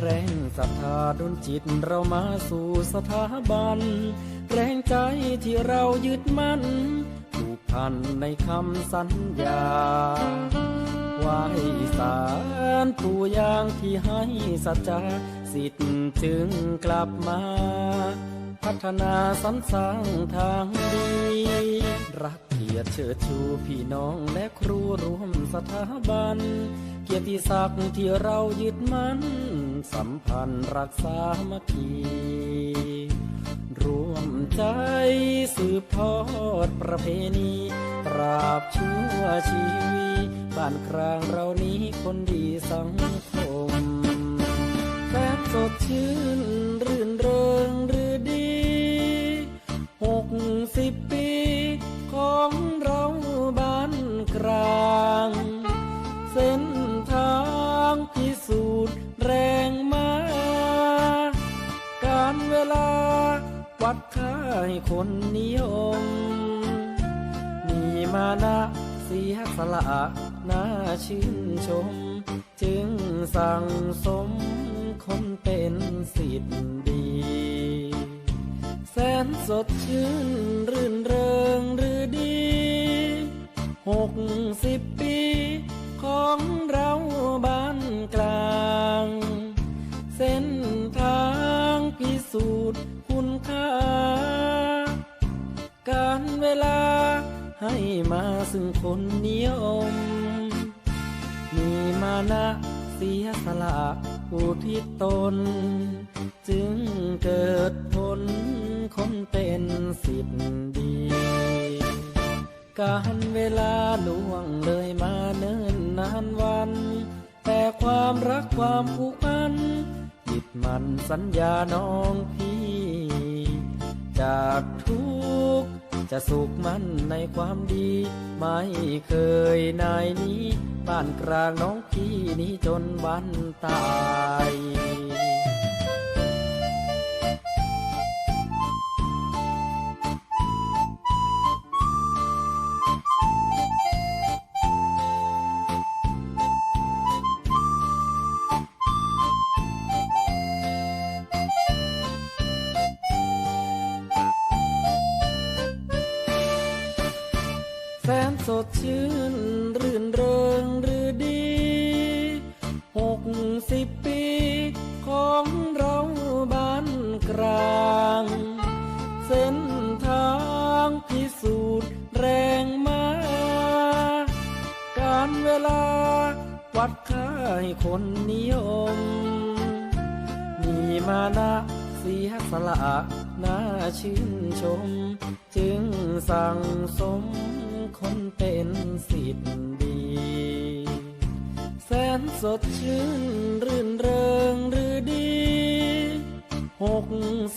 แรงศรัทธาดลจิตเรามาสู่สถาบัน แรงใจที่เรายึดมั่นผูกพันในคำสัญญาไหวสารตัวอย่างที่ให้สัจจาสิทธิ์จึงกลับมา พัฒนาสรรสร้างทางดี รักเกียรติเชิดชูพี่น้องและครูรวมสถาบัน เกียรติศักดิ์ที่เรายึดมั่น สัมพันธ์รักษามัคคีรวมใจสืบทอดประเพณีตราบชั่วชีวีบ้านกลางเรานี้คนดีสังคมแฟนสดชื่นรื่นเริ คนนิยม มีมานะเสียสละน่าชื่นชม จึงสั่งสมคนเป็นสิทธิ์ดี แสนสดชื่น รื่นเริงหรือดีหกสิบปีของเราบ้านกลาง เส้น ให้มาซึ่งคนนิยม มีมานะเสียสละอุทิศตน จึงเกิดผลคนเป็นสิทธิ์ดี การเวลาล่วงเลยมาเนิ่นนานวัน แต่ความรักความผูกพันจิตมันสัญญาน้องพี่ จากทุก จะสุขมั่นในความดี ไม่เคยนายนี้ บ้านกลางน้องพี่นี้จนวันตาย สดชื่น รื่นเริงหรือดีหกสิบปีของเราบ้านกลาง เส้นทางพิสูจน์แรงมา การเวลาวัดค่าให้คนนิยม มีมานะเสียสละน่าชื่นชม จึงสั่งสม คนเป็นสิทธิ์ดี แสนสดชื่นรื่นเริงหรือดีหก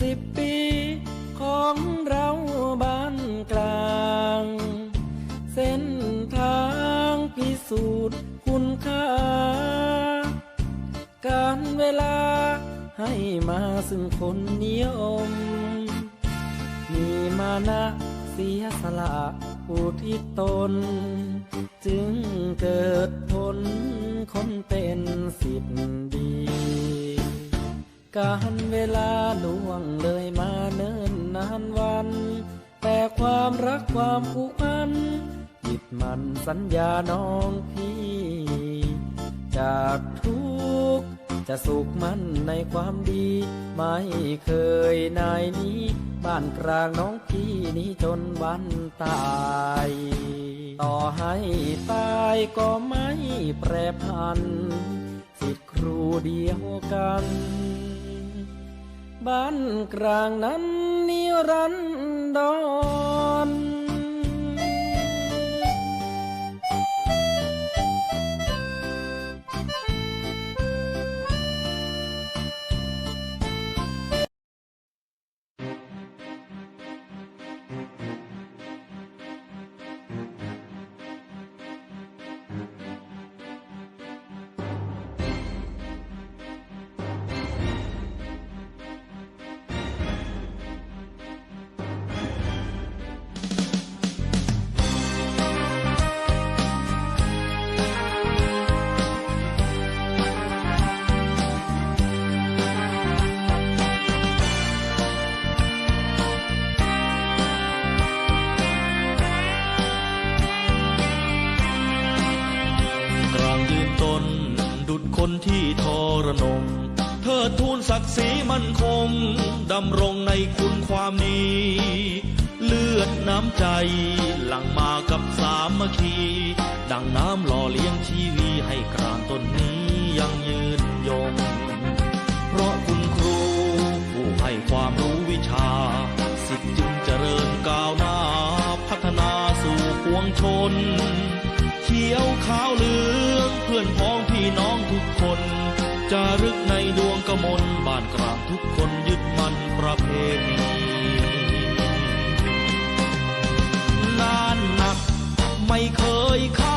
สิบปีของเราบ้านกลาง เส้นทางพิสูจน์คุณค่า การเวลาให้มาซึ่งคนนิยม มีมานะเสียสละ อุทิศตน จึงเกิดผลคนเป็นสิทธิ์ดี การเวลาล่วงเลยมาเนิ่นนานวัน แต่ความรักความผูกพันยึดมันสัญญาน้องพี่ จากทุก จะสุขมั่นในความดี ไม่เคยนายนี้ บ้านกลางน้องพี่นี้จนวันตาย ต่อให้ตายก็ไม่แปรพันสิทธิครูเดียวกัน บ้านกลางนั้นนิรันดร มั่นคงดำรงในคุณความดีเลือดน้ำใจ หลังมากับสามัคคี ดังน้ำหล่อเลี้ยงชีวีให้กรานต้นนี้ยังยืนยง เพราะคุณครูผู้ให้ความรู้วิชา สิทธิ์จึงเจริญก้าวหน้า พัฒนาสู่ปวงชน เขียวขาวเหลืองเพื่อนพ้องพี่น้องทุกคนจารึก ดวงกมลบ้านกลางทุกคนยึดมั่นประเพณีงานหนักไม่เคยฆ่า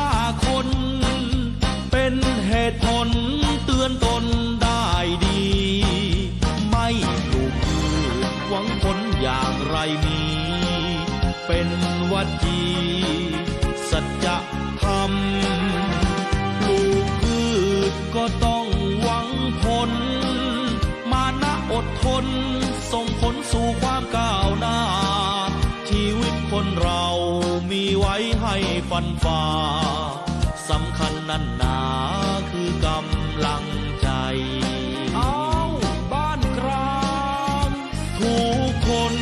ให้ฟันฝ่าสำคัญนั่นหนาคือกำลังใจ เอาบ้านกลางทุกคน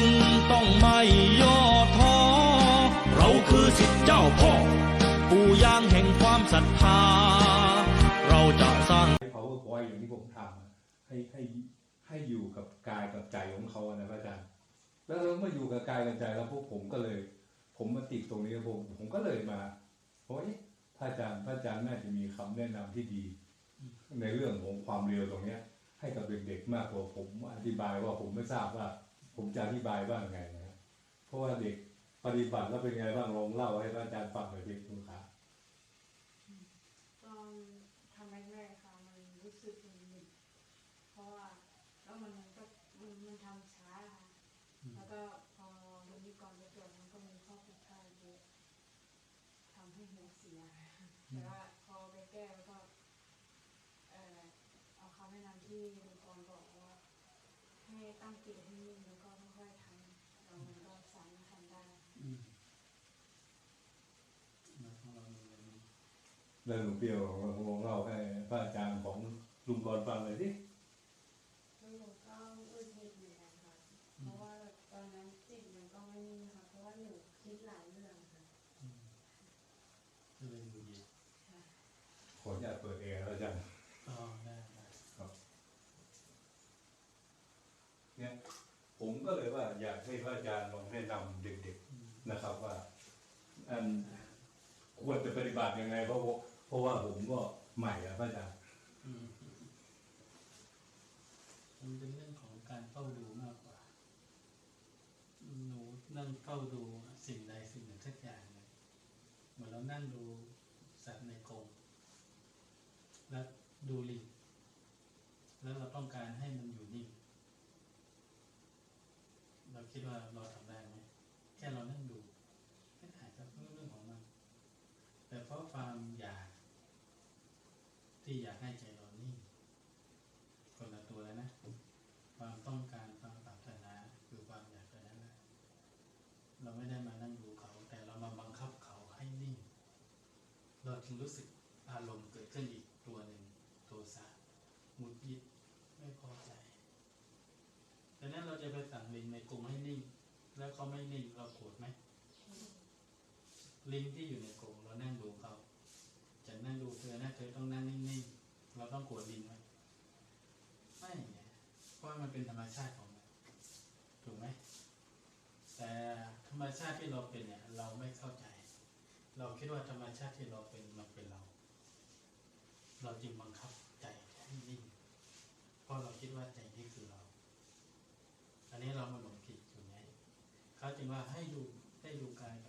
ต้องไม่ย่อท้อ เราคือสิทธิเจ้าพ่อ ปู่ย่างแห่งความศรัทธา เราจะสร้าง powerpoint อย่างที่ผมทำอะให้ให้ให้อยู่กับกายกับใจของเขาอะนะพระอาจารย์ แล้วเมื่ออยู่กับกายกับใจแล้วพวกผมก็เลย ผมมาติดตรงนี้ผมผมก็เลยมาเพราะเอ๊ะพระอาจารย์พระอาจารย์น่าจะมีคำแนะนำที่ดี ในเรื่องของความเร็วตรงเนี้ย ให้กับเด็กๆมากกว่าผมอธิบายว่าผมไม่ทราบว่า ผมจะอธิบายว่าไงนะครับเพราะว่าเด็กปฏิบัติแล้วเป็นไงบ้างลองเล่าให้พระอาจารย์ฟังหน่อยดิคุณขาตอนทำแรกๆค่ะมันรู้สึกมันหนึบเพราะว่าแล้วมันก็มันมันทำช้าค่ะแล้วก็พอวันนี้ก่อนจะตรวจมันก็มีข้อผิดพลาดเยอะ ทำให้หัวเสียแต่ว่าพอไปแก้แล้วก็ เออเอาคำแนะนำที่ลุงกรบอกว่า ให้ตั้งจิตให้นิ่งแล้วก็ค่อยๆทำแล้วมันก็สามารถทำได้อืมมาของเรื่องหลวงเปรียวลองเล่าให้พระอาจารย์ของลุงกรฟังหน่อยดิ แล้วหนูก็อึดหิดเหมือนกันค่ะ เพราะว่าตอนนั้นจิตมันก็ไม่นิ่งค่ะ เพราะว่าหนูคิดหลายเรื่องค่ะ ก็เลยดูเย็นขออนุญาตเปิดแอร์แล้วอาจารย์อ๋อได้ได้เนี่ยผมก็เลยว่าอยากให้พระอาจารย์ลองแนะนำเด็กๆนะครับว่าอันควรจะปฏิบัติยังไง เพราะเพราะว่าผมก็ใหม่อะพระอาจารย์มันเป็นเรื่องของการเฝ้าดูมากกว่า หนูนั่งเฝ้าดูสิ่งหนึ่งสักอย่างเลย เรานั่งดูสัตว์ในกรงแล้วดูลิงแล้วเราต้องการให้มันอยู่นิ่ง เราคิดว่าเราทำได้ไหมแค่เรานั่งดูไม่ได้ครับเรื่องของมัน แต่เพราะความอยากที่อยากให้ใจเรานิ่งคนละตัวแล้วนะ ความต้องการความปรารถนาคือความอยากตัวนั้นนะเราไม่ได้มานั่งดูเขา แต่เรามาบังคับเขาให้นิ่งึงรู้สึกอารมณ์เกิดขึ้นอีกตัวหนึ่งโทสะหงุดหงิดไม่พอใจดังนั้นเราจะไปสั่งลิงในกรงให้นิ่ง แล้วเขาไม่นิ่งเราโกรธไหมลิงที่อยู่ในกรงเรานั่งดูเขาจะนั่งดูเธอนะเธอต้องนั่งนิ่งๆเราต้องโกรธลิงไหมไม่เพราะมันเป็นธรรมชาติของมันถูกไหมแต่ธรรมชาติที่เราเป็นเนี่ย เราไม่เข้าใจ เราคิดว่าธรรมชาติที่เราเป็นมันเป็นเรา เราจึงบังคับใจให้นิ่งเพราะเราคิดว่าใจนี่คือเรา อันนี้เรามาหลงผิดอยู่ไงเขาจึงว่าให้ดูให้ดูกายกับ